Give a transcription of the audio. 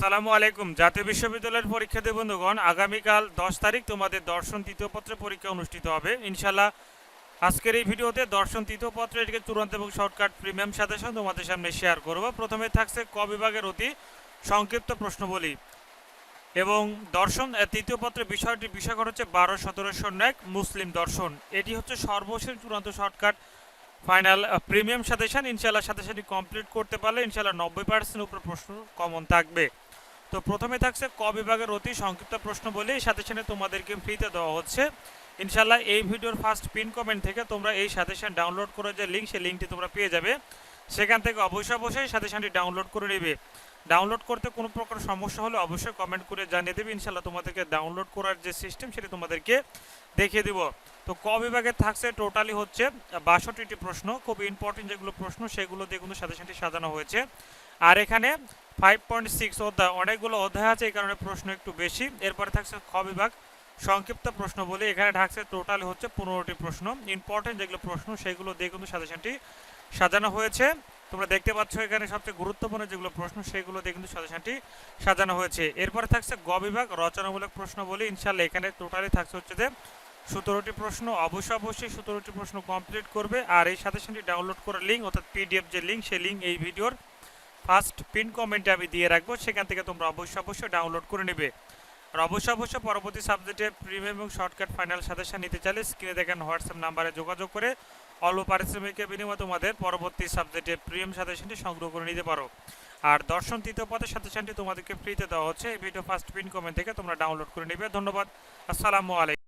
আসসালামু আলাইকুম। জাতীয় বিশ্ববিদ্যালয়ের পরীক্ষার্থী বন্ধুগণ, আগামীকাল দশ তারিখ তোমাদের দর্শন তৃতীয় পত্রের পরীক্ষা অনুষ্ঠিত হবে। ইনশাল্লাহ আজকের এই ভিডিওতে দর্শন তৃতীয় পত্রের এটিকে চূড়ান্ত এবং শর্টকাট প্রিমিয়াম সাজেশন তোমাদের সামনে শেয়ার করব। প্রথমে থাকছে ক বিভাগের অতি সংক্ষিপ্ত প্রশ্নবলী। এবং দর্শন তৃতীয় পত্রের বিষয়টি বিষয়কর হচ্ছে বারো সতেরো শূন্য এক মুসলিম দর্শন। এটি হচ্ছে সর্বশেষ চূড়ান্ত শর্টকাট, ফাইনাল প্রিমিয়াম সাজেশন। ইনশাল্লাহ সাথে কমপ্লিট করতে পারলে ইনশাল্লাহ নব্বই পার্সেন্ট উপরে প্রশ্ন কমন থাকবে। তো প্রথমে থাকছে ক বিভাগের অতি সংক্ষিপ্ত প্রশ্ন বলে এই সাজেশনে তোমাদেরকে ফ্রিতে দেওয়া হচ্ছে। ইনশাল্লাহ এই ভিডিওর ফার্স্ট পিন কমেন্ট থেকে তোমরা এই সাজেশন ডাউনলোড করে যে লিঙ্ক সেই লিঙ্কটি তোমরা পেয়ে যাবে। সেখান থেকে অবশ্যই অবশ্যই সাজেশনটি ডাউনলোড করে নেবে। ডাউনলোড করতে কোনো প্রকার সমস্যা হলে অবশ্যই কমেন্ট করে জানিয়ে দেবে। ইনশাল্লাহ তোমাদেরকে ডাউনলোড করার যে সিস্টেম সেটি তোমাদেরকে দেখিয়ে দিব। তো ক বিভাগে থাকছে টোটালি হচ্ছে বাষট্টিটি প্রশ্ন। খুব ইম্পর্টেন্ট যেগুলো প্রশ্ন, সেগুলো দিয়ে কিন্তু সাজেশনটি সাজানো হয়েছে। আর এখানে ফাইভ পয়েন্ট সিক্স অধ্যায়। অনেকগুলো অধ্যায় আছে, এই কারণে প্রশ্ন একটু বেশি। এরপরে থাকছে খ বিভাগ। সংক্ষিপ্ত প্রশ্ন বলে। এখানে থাকছে টোটালি হচ্ছে পনেরোটি প্রশ্ন। ইম্পর্টেন্ট যেগুলো প্রশ্ন, সেগুলো দিয়ে কিন্তু সাজেশনটি সাজানো হয়েছে। তোমরা দেখতে পাচ্ছ এখানে সবচেয়ে গুরুত্বপূর্ণ যেগুলো প্রশ্ন, সেগুলো দিয়ে কিন্তু সাজেশনটি সাজানো হয়েছে। এরপরে থাকছে গ বিভাগ। রচনামূলক প্রশ্ন বলে। ইনশাল্লাহ এখানে টোটালি থাকছে হচ্ছে যে সতেরোটি প্রশ্ন। অবশ্যই অবশ্যই সতেরোটি প্রশ্ন কমপ্লিট করবে। আর এই সাজেশনটি ডাউনলোড করার লিঙ্ক অর্থাৎ পিডিএফ যে লিঙ্ক সেই লিঙ্ক এই ভিডিওর ফার্স্ট পিন কমেন্টে আমি দিয়ে রাখব, সেখান থেকে তোমরা অবশ্যই অবশ্যই ডাউনলোড করে নেবে। আর অবশ্যই অবশ্যই পরবর্তী সাবজেক্টে প্রিমিয়াম এবং শর্টকাট ফাইনাল সাজেশন নিতে চাইলে স্ক্রিনে দেখেন হোয়াটসঅ্যাপ নাম্বারে যোগাযোগ করে অল্প পারিশ্রমিকের বিনিময়ে তোমাদের পরবর্তী সাবজেক্টে প্রিমিয়াম সাজেশনটি সংগ্রহ করে নিতে পারো। আর দর্শন তৃতীয় পদের সাজেশনটি তোমাদেরকে ফ্রিতে দেওয়া হচ্ছে। এই ভিডিও ফার্স্ট পিন কমেন্ট থেকে তোমরা ডাউনলোড করে নেবে। ধন্যবাদ। আসসালামু আলাইকুম।